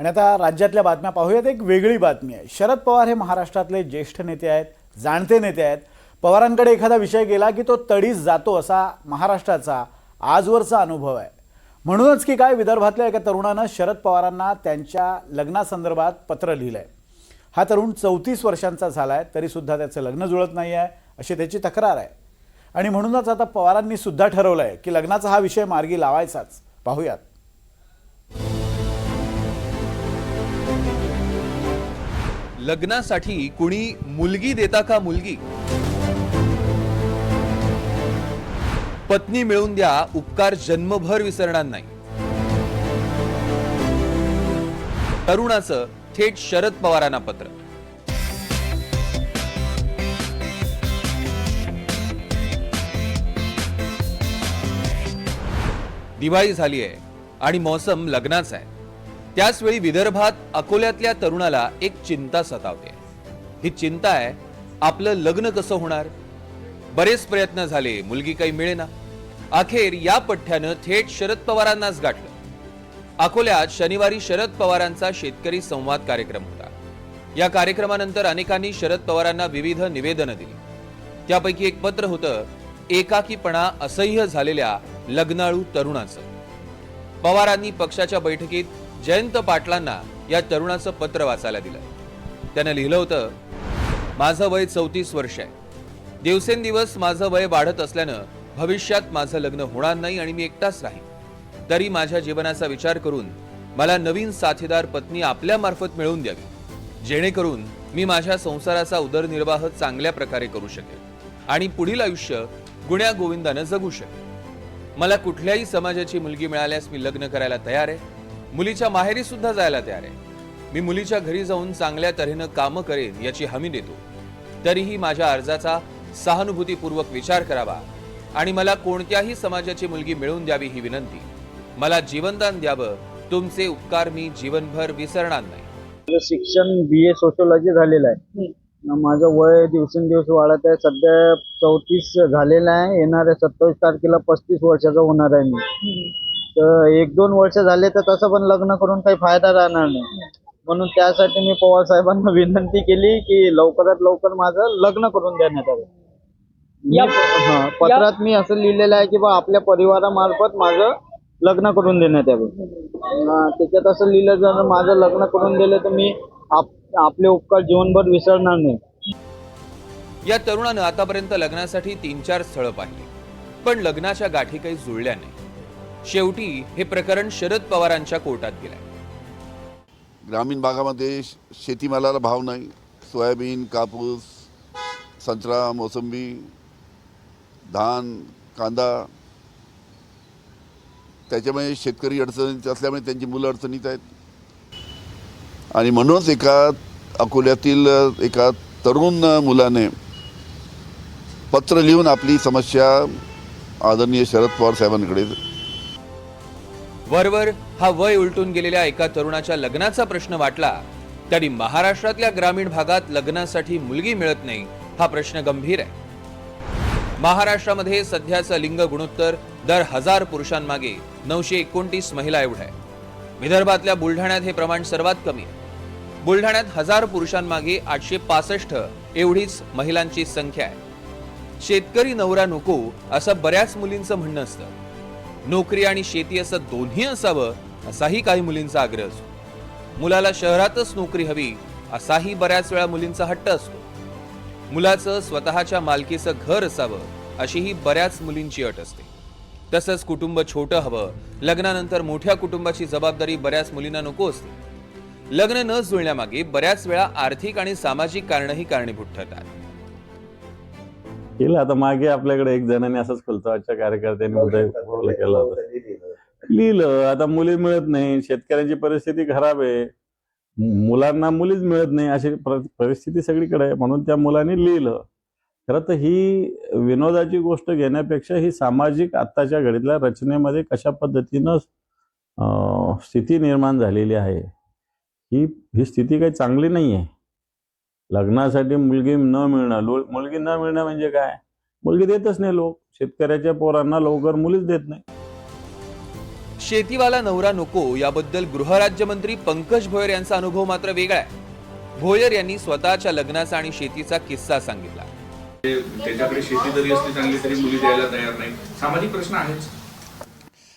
आणि आता राज्यातल्या बातम्या पाहूयात. एक वेगळी बातमी आहे. शरद पवार हे महाराष्ट्रातले ज्येष्ठ नेते आहेत जाणते नेते आहेत. पवारांकडे एखादा विषय गेला की तो तडीस जातो असा महाराष्ट्राचा आजवरचा अनुभव आहे. म्हणूनच की काय विदर्भातल्या एका तरुणानं शरद पवारांना त्यांच्या लग्नासंदर्भात पत्र लिहिलं आहे हा तरुण चौतीस वर्षांचा झाला आहे तरीसुद्धा त्याचं लग्न जुळत नाही आहे अशी त्याची तक्रार आहे. आणि म्हणूनच आता पवारांनी सुद्धा ठरवलं आहे की लग्नाचा हा विषय मार्गी लावायचाच. पाहूयात. लग्नासाठी कुणी मुलगी देता का मुलगी? पत्नी मिळवून द्या उपकार जन्मभर विसरणार नाही. तरुणाचं थेट शरद पवारांना पत्र. दिवाळी झाली आहे आणि मौसम लग्नाचा आहे. त्याचवेळी विदर्भात अकोल्यातल्या तरुणाला एक चिंता सतावते. ही चिंता आहे आपलं लग्न कसं होणार? बरेच प्रयत्न झाले मुलगी काही मिळेना. अखेर या पठ्ठ्यानं थेट शरद पवारांनाच गाठलं. अकोल्यात शनिवारी शरद पवारांचा शेतकरी संवाद कार्यक्रम होता. या कार्यक्रमानंतर अनेकांनी शरद पवारांना विविध निवेदनं दिली. त्यापैकी एक पत्र होतं एकाकीपणा असह्य झालेल्या लग्नाळू तरुणाचं. पवारांनी पक्षाच्या बैठकीत जयंत पाटलांना या तरुणाचं पत्र वाचायला दिलं. त्यानं लिहिलं होतं माझं वय चौतीस वर्ष आहे. दिवसेंदिवस माझं वय वाढत असल्यानं भविष्यात माझं लग्न होणार नाही आणि मी एकटाच राहीन. तरी माझ्या जीवनाचा विचार करून मला नवीन साथीदार पत्नी आपल्यामार्फत मिळवून द्यावी. जेणेकरून मी माझ्या संसाराचा उदरनिर्वाह चांगल्या प्रकारे करू शकेल आणि पुढील आयुष्य गुण्या गोविंदानं जगू शकेल मला कुठल्याही समाजाची मुलगी मिळाल्यास मी लग्न करायला तयार आहे. मुलीच्या माहेरी सुद्धा जायला तयार आहे. मी मुलीच्या घरी जाऊन चांगल्या तऱ्हेनं कामं करेन याची हमी देतो. तरीही माझ्या अर्जाचा सहानुभूतीपूर्वक विचार करावा आणि मला कोणत्याही समाजाची मुलगी मिळवून द्यावी ही विनंती. मला जीवनदान द्यावं तुमचे उपकार मी जीवनभर विसरणार नाही. शिक्षण बी ए सोशोलॉजी झालेलं आहे. माझं वय दिवसेंदिवस वाढत आहे. सध्या चौतीस झालेलं आहे. येणाऱ्या सत्तावीस तारखेला पस्तीस वर्षाचा होणार आहे मी. तर एक दोन वर्ष झाले तर तसं पण लग्न करून काही फायदा राहणार नाही. म्हणून त्यासाठी मी पवार साहेबांना विनंती केली की लवकरात लवकर माझं लग्न करून देण्यात या- हा, पत्रात मी असं लिहिलेलं आहे की बा आपल्या परिवारामार्फत माझं लग्न करून देण्यात यावं. अं, त्याच्यात असं लिहिलं जर माझं लग्न करून दिलं तर मी आप- आपले उपकार जीवनभर विसरणार नाही. या तरुणानं आतापर्यंत लग्नासाठी तीन चार स्थळं पाहिली. पण लग्नाच्या गाठी काही जुळल्या नाही शेवटी हे प्रकरण शरद पवारांच्या कोर्टात गेलंय. ग्रामीण भागामध्ये शेतीमालाला भाव नाही. सोयाबीन कापूस संत्रा मोसंबी धान कांदा त्याच्यामुळे शेतकरी अडचणीत असल्यामुळे त्यांची मुलं अडचणीत आहेत. आणि म्हणूनच एका अकोल्यातील एका तरुण मुलाने पत्र लिहून आपली समस्या आदरणीय शरद पवार साहेबांकडे वरवर हा वय उलटून गेलेल्या एका तरुणाच्या लग्नाचा प्रश्न वाटला. तरी महाराष्ट्रातल्या ग्रामीण भागात लग्नासाठी मुलगी मिळत नाही हा प्रश्न गंभीर आहे. महाराष्ट्रामध्ये सध्याचं लिंग गुणोत्तर दर हजार पुरुषांमागे नऊशे एकोणतीस महिला एवढं आहे विदर्भातल्या बुलढाण्यात हे प्रमाण सर्वात कमी आहे. बुलढाण्यात हजार पुरुषांमागे आठशे पासष्ट एवढीच महिलांची संख्या आहे. शेतकरी नवरा नको असं बऱ्याच मुलींचं म्हणणं असतं. नोकरी आणि शेती असं दोन्ही असावं असाही काही मुलींचा आग्रह असतो. मुलाला शहरातच नोकरी हवी असाही बऱ्याच वेळा मुलींचा हट्ट असतो. मुलाचं स्वतःच्या मालकीचं घर असावं अशीही बऱ्याच मुलींची अट असते. तसंच कुटुंब छोटं हवं लग्नानंतर मोठ्या कुटुंबाची जबाबदारी बऱ्याच मुलींना नको असते. लग्न न जुळण्यामागे बऱ्याच वेळा आर्थिक आणि सामाजिक कारणंही कारणीभूत ठरतात. केलं. आता मागे आपल्याकडे एक जणांनी असंच फुलचाच्या कार्यकर्त्यांनी उदय केलं होतं. लिहिलं. आता मुली मिळत नाही. शेतकऱ्यांची परिस्थिती खराब आहे. मुलांना मुलीच मिळत नाही. अशी पर- परिस्थिती सगळीकडे आहे. म्हणून त्या मुलांनी लिहिलं. खरं तर ही विनोदाची गोष्ट घेण्यापेक्षा ही सामाजिक आत्ताच्या घडीतल्या रचनेमध्ये कशा पद्धतीनं स्थिती निर्माण झालेली आहे. ही ही स्थिती काही चांगली नाही आहे लग्नासाठी मुलगी न मिळणं मुलगी न मिळणं म्हणजे काय? मुलगी देतच नाही लोक. शेतकऱ्याच्या पोरांना लवकर मुलीच देत नाही. शेतीवाला नवरा नको याबद्दल गृहराज्यमंत्री पंकज भोयर यांचा अनुभव मात्र वेगळा आहे. भोयर यांनी स्वतःच्या लग्नाचा आणि शेतीचा किस्सा सांगितला. त्याच्याकडे शेती जरी असली चांगली तरी मुली द्यायला तयार नाही. सामाजिक प्रश्न आहेच.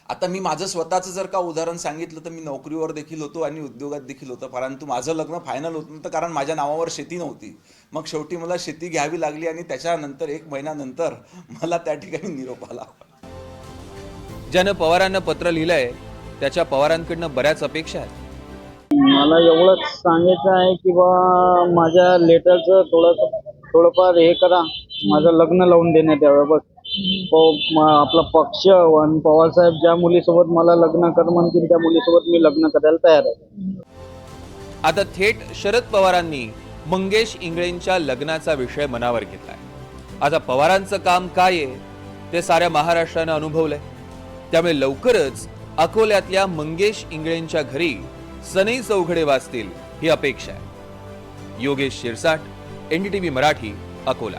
आता मी माझं स्वतःचं जर का उदाहरण सांगितलं तर मी नोकरीवर देखील होतो आणि उद्योगात देखील होतो. परंतु माझं लग्न फायनल होत नव्हतं कारण माझ्या नावावर शेती नव्हती. मग शेवटी मला शेती घ्यावी लागली आणि त्याच्यानंतर एक महिन्यानंतर मला त्या ठिकाणी निरोप आला. ज्यानं पवारांना पत्र लिहिलंय त्याच्या पवारांकडनं बऱ्याच अपेक्षा आहेत. मला एवढंच सांगायचं आहे की बा माझ्या लेटरचं थोडंसं थोडंफार हे करा. माझं लग्न लावून देण्यात यावं बस. आपला पक्ष आणि पवारसाहेब ज्या मुलीसोबत मला लग्न कर म्हणतील त्या मुलीसोबत मी लग्न करायला तयार आहे. आता थेट शरद पवारांनी मंगेश इंगळेंच्या लग्नाचा विषय मनावर घेतलाय. आता पवारांचं काम काय आहे? ते साऱ्या महाराष्ट्रानं अनुभवलंय. त्यामुळे लवकरच अकोल्यातल्या मंगेश इंगळेंच्या घरी सनई चौघडे वाचतील ही अपेक्षा आहे. योगेश शिरसाट एनडीटीव्ही मराठी अकोला.